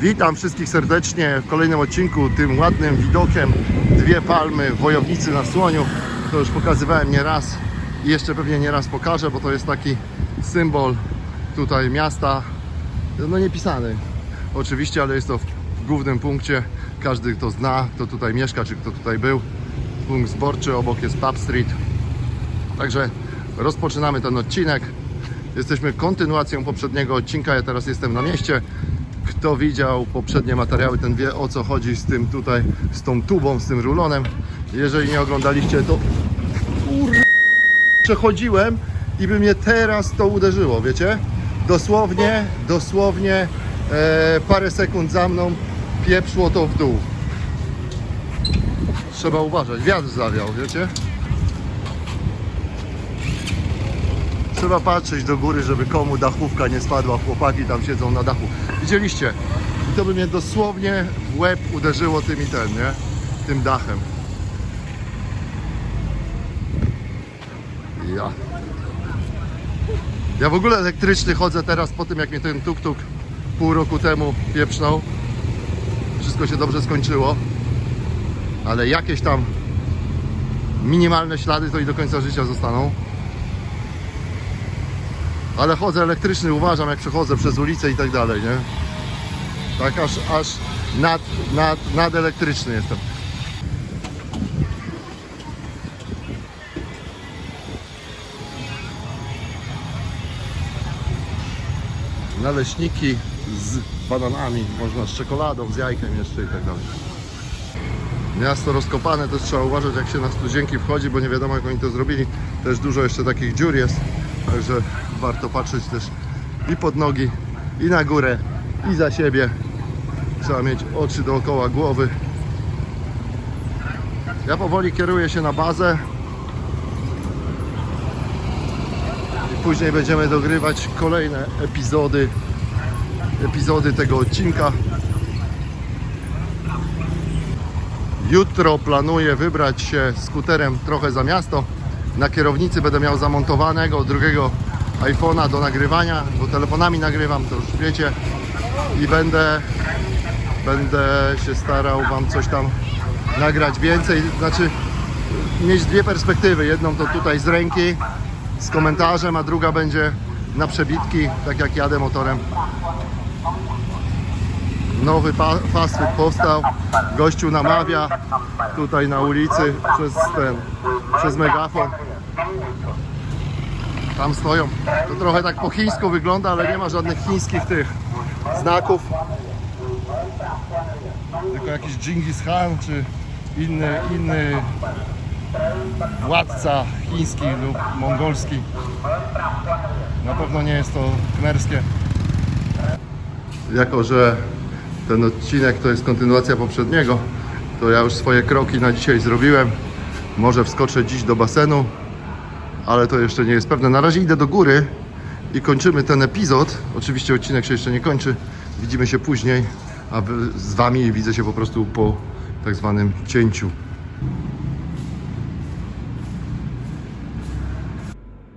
Witam wszystkich serdecznie w kolejnym odcinku, tym ładnym widokiem. Dwie palmy, wojownicy na słoniu. To już pokazywałem nie raz i jeszcze pewnie nie raz pokażę, bo to jest taki symbol tutaj miasta, no niepisany oczywiście, ale jest to w głównym punkcie. Każdy kto zna, kto tutaj mieszka, czy kto tutaj był. Punkt zborczy, obok jest Pub Street. Także rozpoczynamy ten odcinek. Jesteśmy kontynuacją poprzedniego odcinka. Ja teraz jestem na mieście. Kto widział poprzednie materiały, ten wie o co chodzi z tym tutaj, z tą tubą, z tym rulonem. Jeżeli nie oglądaliście, to przechodziłem i by mnie teraz to uderzyło, wiecie? Dosłownie, dosłownie e, parę sekund za mną pieprzło to w dół. Trzeba uważać, wiatr zawiał, wiecie? Trzeba patrzeć do góry, żeby komu dachówka nie spadła. Chłopaki tam siedzą na dachu. Widzieliście? I to by mnie dosłownie w łeb uderzyło tym i ten, nie? Tym dachem. Ja. Ja w ogóle elektryczny chodzę teraz po tym, jak mnie ten tuk-tuk pół roku temu pieprznął. Wszystko się dobrze skończyło. Ale jakieś tam minimalne ślady to i do końca życia zostaną. Ale chodzę elektryczny, uważam jak przechodzę przez ulicę i tak dalej, nie? Tak aż, aż nad, nad, nad elektryczny jestem. Naleśniki z bananami, można z czekoladą, z jajkiem jeszcze i tak dalej. Miasto rozkopane, też trzeba uważać jak się na studzienki wchodzi, bo nie wiadomo jak oni to zrobili. Też dużo jeszcze takich dziur jest, także warto patrzeć też i pod nogi, i na górę, i za siebie. Trzeba mieć oczy dookoła głowy. Ja powoli kieruję się na bazę. I później będziemy dogrywać kolejne epizody, epizody tego odcinka. Jutro planuję wybrać się skuterem trochę za miasto. Na kierownicy będę miał zamontowanego drugiego iPhone'a do nagrywania, bo telefonami nagrywam, to już wiecie. I będę, będę się starał Wam coś tam nagrać więcej. Znaczy mieć dwie perspektywy. Jedną to tutaj z ręki, z komentarzem, a druga będzie na przebitki, tak jak jadę motorem. Nowy fast food powstał. Gościu namawia tutaj na ulicy przez ten, przez megafon. Tam stoją. To trochę tak po chińsku wygląda, ale nie ma żadnych chińskich tych znaków. Tylko jakiś Genghis Khan czy inny, inny władca chiński lub mongolski. Na pewno nie jest to kmerskie. Jako, że ten odcinek to jest kontynuacja poprzedniego, to ja już swoje kroki na dzisiaj zrobiłem. Może wskoczę dziś do basenu, ale to jeszcze nie jest pewne. Na razie idę do góry i kończymy ten epizod. Oczywiście odcinek się jeszcze nie kończy. Widzimy się później, a z Wami widzę się po prostu po tak zwanym cięciu.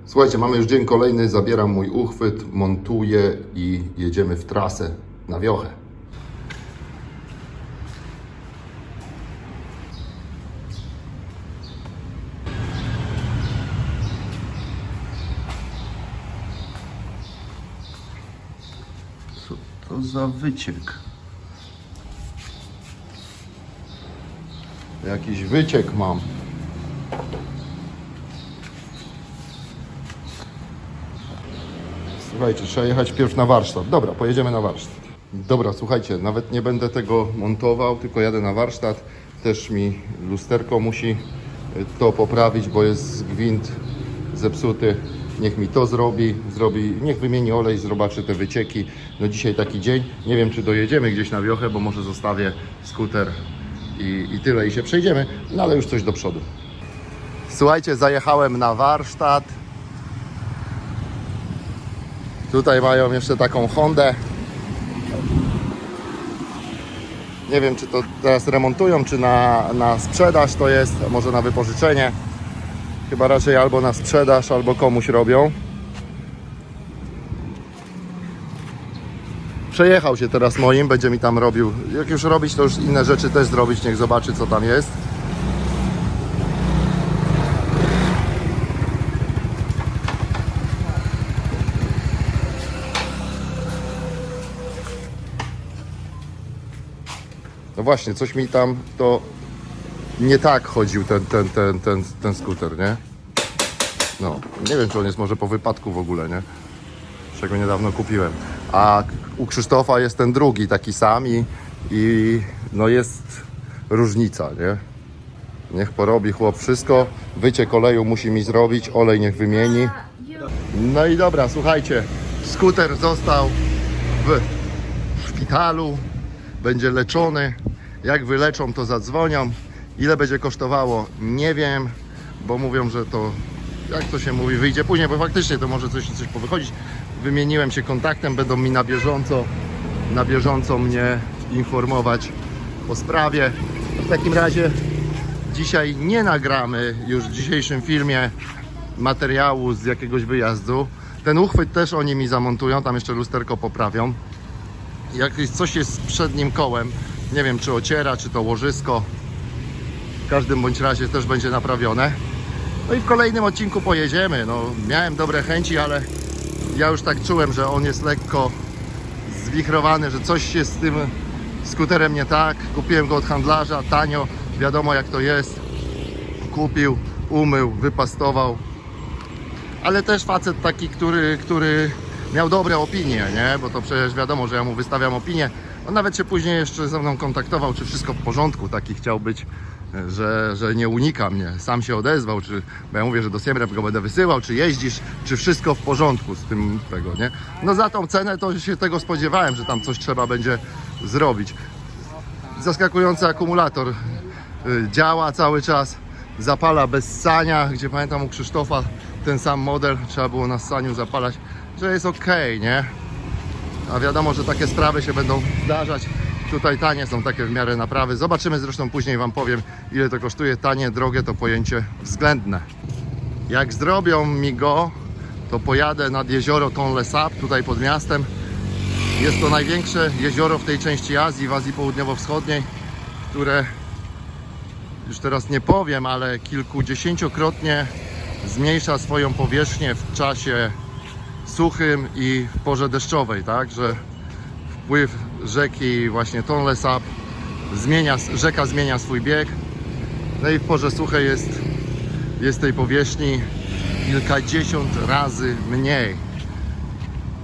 Słuchajcie, mamy już dzień kolejny, zabieram mój uchwyt, montuję i jedziemy w trasę na wiochę. Za wyciek? Jakiś wyciek mam. Słuchajcie, trzeba jechać pierw na warsztat. Dobra, pojedziemy na warsztat. Dobra, słuchajcie, nawet nie będę tego montował, tylko jadę na warsztat. Też mi lusterko musi to poprawić, bo jest gwint zepsuty. Niech mi to zrobi, zrobi, niech wymieni olej, zobaczy te wycieki. No dzisiaj taki dzień. Nie wiem, czy dojedziemy gdzieś na wiochę, bo może zostawię skuter i, i tyle i się przejdziemy, no ale już coś do przodu. Słuchajcie, zajechałem na warsztat. Tutaj mają jeszcze taką Hondę. Nie wiem, czy to teraz remontują, czy na, na sprzedaż to jest, może na wypożyczenie. Chyba raczej albo na sprzedaż, albo komuś robią. Przejechał się teraz moim, będzie mi tam robił. Jak już robić, to już inne rzeczy też zrobić, niech zobaczy co tam jest. No właśnie, coś mi tam to nie tak chodził ten, ten, ten, ten, ten skuter, nie? No, nie wiem, czy on jest może po wypadku w ogóle, nie? Czego niedawno kupiłem. A u Krzysztofa jest ten drugi, taki sam i, i no jest różnica, nie? Niech porobi chłop wszystko. Wycie koleju musi mi zrobić, olej niech wymieni. No i dobra, słuchajcie, skuter został w szpitalu, będzie leczony. Jak wyleczą, to zadzwonią. Ile będzie kosztowało, nie wiem, bo mówią, że to, jak to się mówi, wyjdzie później, bo faktycznie to może coś, coś powychodzić. Wymieniłem się kontaktem, będą mi na bieżąco, na bieżąco mnie informować o sprawie. W takim razie dzisiaj nie nagramy już w dzisiejszym filmie materiału z jakiegoś wyjazdu. Ten uchwyt też oni mi zamontują, tam jeszcze lusterko poprawią. Jak coś jest z przednim kołem, nie wiem czy ociera, czy to łożysko, w każdym bądź razie też będzie naprawione. No i w kolejnym odcinku pojedziemy. No, miałem dobre chęci, ale ja już tak czułem, że on jest lekko zwichrowany, że coś jest z tym skuterem nie tak. Kupiłem go od handlarza, tanio, wiadomo jak to jest. Kupił, umył, wypastował. Ale też facet taki, który, który miał dobre opinie, nie? Bo to przecież wiadomo, że ja mu wystawiam opinię. On nawet się później jeszcze ze mną kontaktował, czy wszystko w porządku, taki chciał być, że, że nie unika mnie. Sam się odezwał, czy, bo ja mówię, że do Siemrep go będę wysyłał, czy jeździsz, czy wszystko w porządku z tym tego, nie? No za tą cenę to się tego spodziewałem, że tam coś trzeba będzie zrobić. Zaskakujący akumulator y, działa cały czas, zapala bez ssania, gdzie pamiętam u Krzysztofa ten sam model, trzeba było na ssaniu zapalać, że jest ok, nie? A wiadomo, że takie sprawy się będą zdarzać. Tutaj tanie są takie w miarę naprawy. Zobaczymy zresztą później Wam powiem, ile to kosztuje. Tanie, drogie to pojęcie względne. Jak zrobią mi go, to pojadę nad jezioro Tonle Sap, tutaj pod miastem. Jest to największe jezioro w tej części Azji, w Azji Południowo-Wschodniej, które już teraz nie powiem, ale kilkudziesięciokrotnie zmniejsza swoją powierzchnię w czasie suchym i w porze deszczowej, tak, że wpływ rzeki właśnie Tonle Sap. Zmienia, rzeka zmienia swój bieg, no i w porze suchej jest, jest tej powierzchni kilkadziesiąt razy mniej.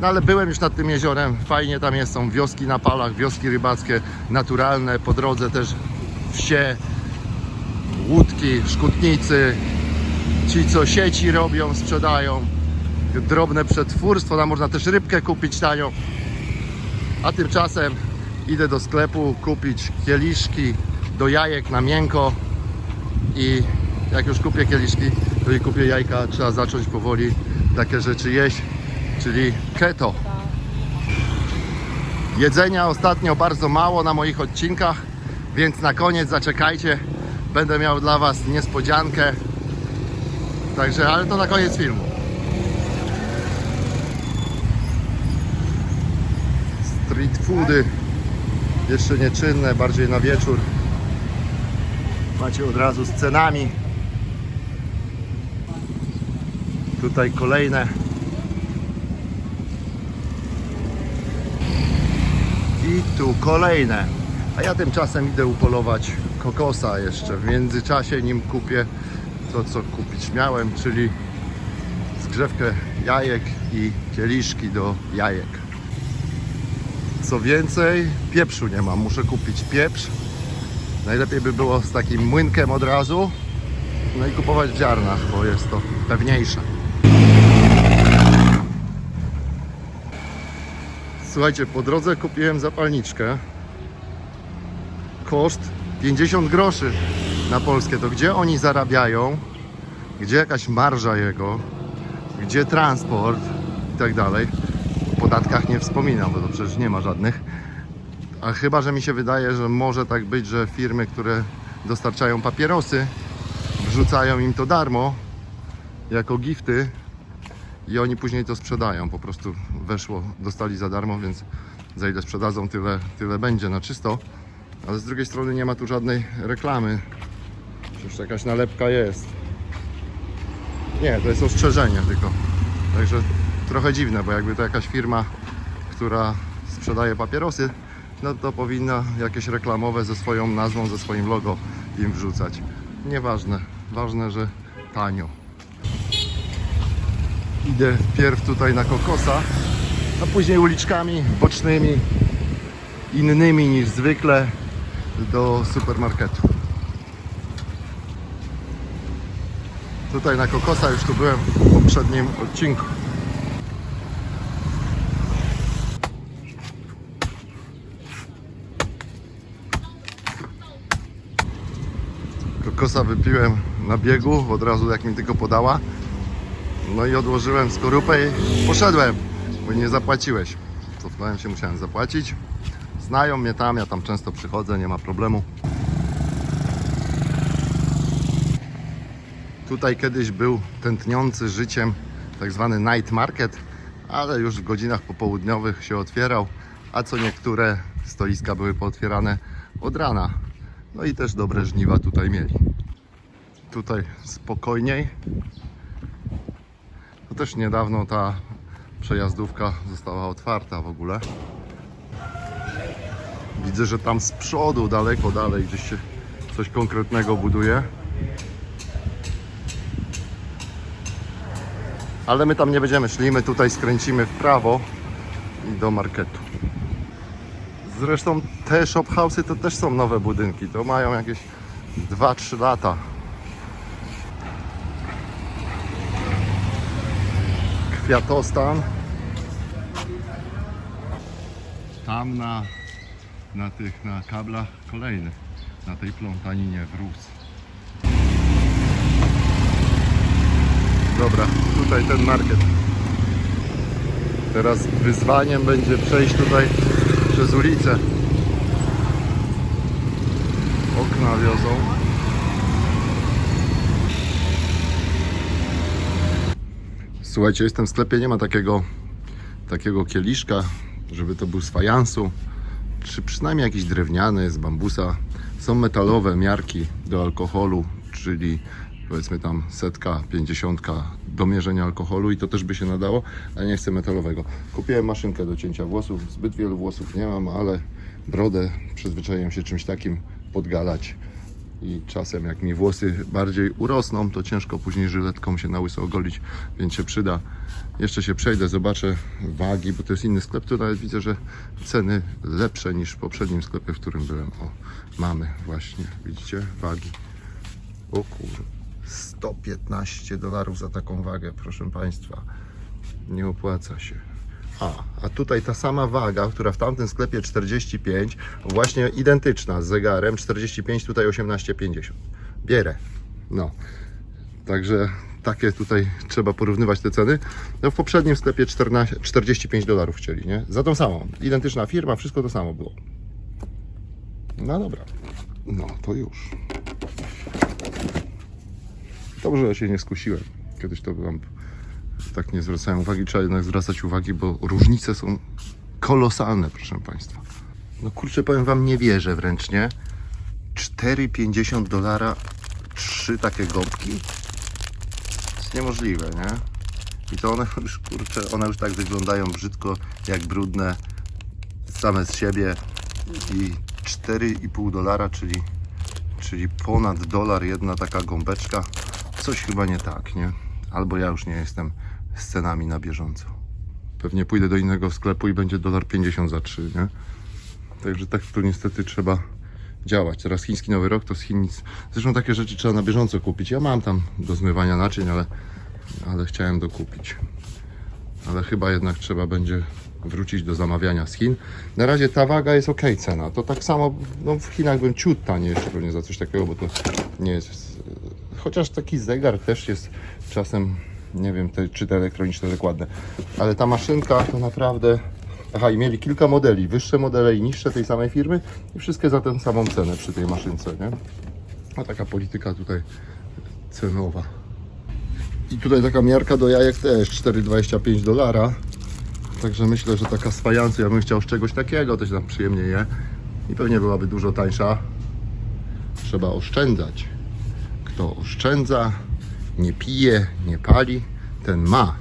No ale byłem już nad tym jeziorem, fajnie tam jest, są wioski na palach, wioski rybackie, naturalne, po drodze też wsie, łódki, szkutnicy, ci co sieci robią, sprzedają, drobne przetwórstwo, tam można też rybkę kupić tanio. A tymczasem idę do sklepu kupić kieliszki do jajek na miękko i jak już kupię kieliszki, to i kupię jajka, trzeba zacząć powoli takie rzeczy jeść, czyli keto. Jedzenia ostatnio bardzo mało na moich odcinkach, więc na koniec zaczekajcie, będę miał dla Was niespodziankę. Także, ale to na koniec filmu. Street foody jeszcze nieczynne, bardziej na wieczór. Macie od razu z cenami. Tutaj kolejne. I tu kolejne. A ja tymczasem idę upolować kokosa jeszcze. W międzyczasie nim kupię to, co kupić miałem, czyli zgrzewkę jajek i kieliszki do jajek. Co więcej, pieprzu nie mam. Muszę kupić pieprz. Najlepiej by było z takim młynkiem od razu. No i kupować w ziarnach, bo jest to pewniejsze. Słuchajcie, po drodze kupiłem zapalniczkę. Koszt 50 groszy na polskie. To gdzie oni zarabiają? Gdzie jakaś marża jego? Gdzie transport i tak dalej? Podatkach nie wspominam, bo to przecież nie ma żadnych. A chyba, że mi się wydaje, że może tak być, że firmy, które dostarczają papierosy, wrzucają im to darmo jako gifty i oni później to sprzedają. Po prostu weszło, dostali za darmo, więc za ile sprzedadzą, tyle, tyle będzie na czysto. Ale z drugiej strony nie ma tu żadnej reklamy. Przecież jakaś nalepka jest. Nie, to jest ostrzeżenie tylko. Także trochę dziwne, bo jakby to jakaś firma, która sprzedaje papierosy, no to powinna jakieś reklamowe ze swoją nazwą, ze swoim logo im wrzucać. Nieważne. Ważne, że tanio. Idę pierw tutaj na kokosa, a później uliczkami bocznymi, innymi niż zwykle do supermarketu. Tutaj na kokosa już tu byłem w poprzednim odcinku. Wypiłem na biegu, od razu jak mi tylko podała. No i odłożyłem skorupę i poszedłem, bo nie zapłaciłeś. Cofnąłem się, musiałem zapłacić. Znają mnie tam, ja tam często przychodzę, nie ma problemu. Tutaj kiedyś był tętniący życiem tak zwany night market, ale już w godzinach popołudniowych się otwierał, a co niektóre stoiska były pootwierane od rana. No i też dobre żniwa tutaj mieli. Tutaj spokojniej. To też niedawno ta przejazdówka została otwarta w ogóle. Widzę, że tam z przodu, daleko dalej, gdzieś się coś konkretnego buduje. Ale my tam nie będziemy szli, my tutaj skręcimy w prawo i do marketu. Zresztą te shop house'y to też są nowe budynki, to mają jakieś 2-3 lata. Kwiatostan. Tam na, na tych, na kablach kolejny, na tej plątaninie wróz. Dobra, tutaj ten market. Teraz wyzwaniem będzie przejść tutaj przez ulicę. Okna wiozą. Słuchajcie, jestem w sklepie, nie ma takiego, takiego kieliszka, żeby to był z fajansu, czy przynajmniej jakiś drewniany, z bambusa. Są metalowe miarki do alkoholu, czyli powiedzmy tam setka, pięćdziesiątka do mierzenia alkoholu i to też by się nadało, ale nie chcę metalowego. Kupiłem maszynkę do cięcia włosów, zbyt wielu włosów nie mam, ale brodę przyzwyczaiłem się czymś takim podgalać i czasem jak mi włosy bardziej urosną, to ciężko później żyletką się na łyso ogolić, więc się przyda. Jeszcze się przejdę, zobaczę wagi, bo to jest inny sklep, tu nawet widzę, że ceny lepsze niż w poprzednim sklepie, w którym byłem. O, mamy właśnie, widzicie, wagi. O kur... 115 dolarów za taką wagę, proszę Państwa. Nie opłaca się. A, a tutaj ta sama waga, która w tamtym sklepie 45, właśnie identyczna z zegarem, 45, tutaj 18,50. Bierę. No. Także takie tutaj trzeba porównywać te ceny. No w poprzednim sklepie 14, 45 dolarów chcieli, nie? Za tą samą. Identyczna firma, wszystko to samo było. No dobra. No to już. Dobrze, że się nie skusiłem. Kiedyś to byłam tak nie zwracałem uwagi. Trzeba jednak zwracać uwagi, bo różnice są kolosalne, proszę Państwa. No kurczę, powiem Wam, nie wierzę wręcz, nie? 4,50 dolara trzy takie gąbki? To jest niemożliwe, nie? I to one już, kurczę, one już tak wyglądają brzydko, jak brudne same z siebie. I 4,5 dolara, czyli, czyli ponad dolar jedna taka gąbeczka. Coś chyba nie tak, nie? Albo ja już nie jestem z cenami na bieżąco. Pewnie pójdę do innego sklepu i będzie dolar 50 za 3, nie? Także tak tu niestety trzeba działać. Teraz chiński nowy rok to z Chin nic. Zresztą takie rzeczy trzeba na bieżąco kupić. Ja mam tam do zmywania naczyń, ale, ale chciałem dokupić. Ale chyba jednak trzeba będzie wrócić do zamawiania z Chin. Na razie ta waga jest ok cena. To tak samo no w Chinach bym ciut jeszcze pewnie za coś takiego, bo to nie jest. Chociaż taki zegar też jest czasem, nie wiem, te, czy te elektroniczne tak ładne. Ale ta maszynka to naprawdę. Aha, i mieli kilka modeli, wyższe modele i niższe tej samej firmy i wszystkie za tę samą cenę przy tej maszynce, nie? A taka polityka tutaj cenowa. I tutaj taka miarka do jajek też 4,25 dolara. Także myślę, że taka z ja bym chciał z czegoś takiego, to się tam przyjemnie je. I pewnie byłaby dużo tańsza. Trzeba oszczędzać. Kto oszczędza, nie pije, nie pali, ten ma.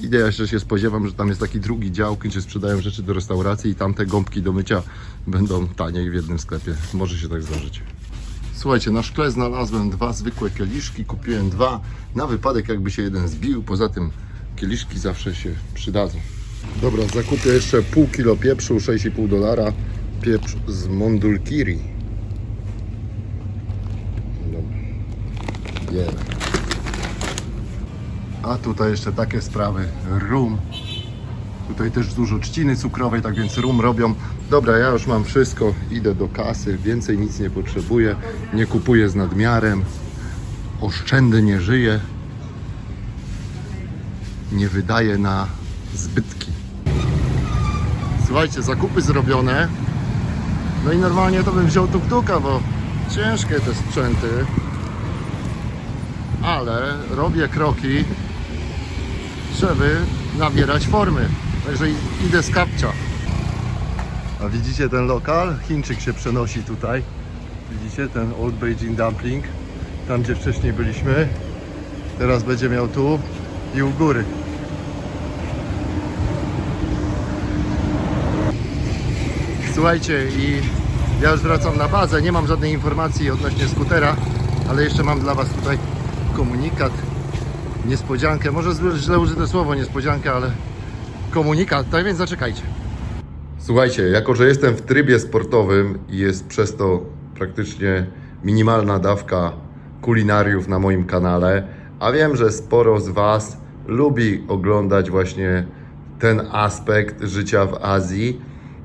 Idę jeszcze się spodziewam, że tam jest taki drugi dział, gdzie sprzedają rzeczy do restauracji i tam te gąbki do mycia będą taniej w jednym sklepie. Może się tak zdarzyć. Słuchajcie, na szkle znalazłem dwa zwykłe kieliszki. Kupiłem dwa na wypadek, jakby się jeden zbił. Poza tym kieliszki zawsze się przydadzą. Dobra, zakupię jeszcze pół kilo pieprzu, 6,5 dolara. Pieprz z Mondulkiri. Dobra. Jemy. A tutaj jeszcze takie sprawy. Rum. Tutaj też dużo trzciny cukrowej, tak więc rum robią. Dobra, ja już mam wszystko, idę do kasy, więcej nic nie potrzebuję, nie kupuję z nadmiarem, oszczędnie żyję, nie wydaję na zbytki. Słuchajcie, zakupy zrobione. No i normalnie to bym wziął tuk-tuka, bo ciężkie te sprzęty. Ale robię kroki, żeby nabierać formy. Także idę z kapcia. A widzicie ten lokal? Chińczyk się przenosi tutaj. Widzicie ten Old Beijing Dumpling? Tam gdzie wcześniej byliśmy. Teraz będzie miał tu i u góry. Słuchajcie i ja już wracam na bazę. Nie mam żadnej informacji odnośnie skutera, ale jeszcze mam dla Was tutaj komunikat, niespodziankę. Może źle użyte słowo niespodziankę, ale komunikat. Tak więc zaczekajcie. Słuchajcie, jako że jestem w trybie sportowym i jest przez to praktycznie minimalna dawka kulinariów na moim kanale, a wiem, że sporo z Was lubi oglądać właśnie ten aspekt życia w Azji,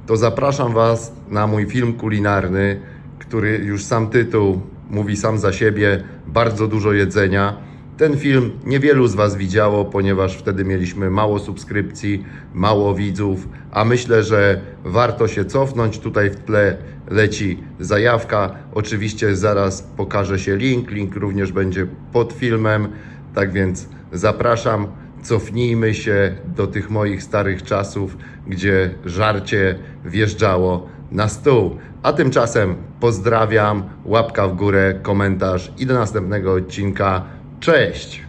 to zapraszam Was na mój film kulinarny, który już sam tytuł mówi sam za siebie, bardzo dużo jedzenia. Ten film niewielu z Was widziało, ponieważ wtedy mieliśmy mało subskrypcji, mało widzów, a myślę, że warto się cofnąć. Tutaj w tle leci zajawka. Oczywiście zaraz pokaże się link. Link również będzie pod filmem. Tak więc zapraszam. Cofnijmy się do tych moich starych czasów, gdzie żarcie wjeżdżało na stół. A tymczasem pozdrawiam, łapka w górę, komentarz i do następnego odcinka. Cześć!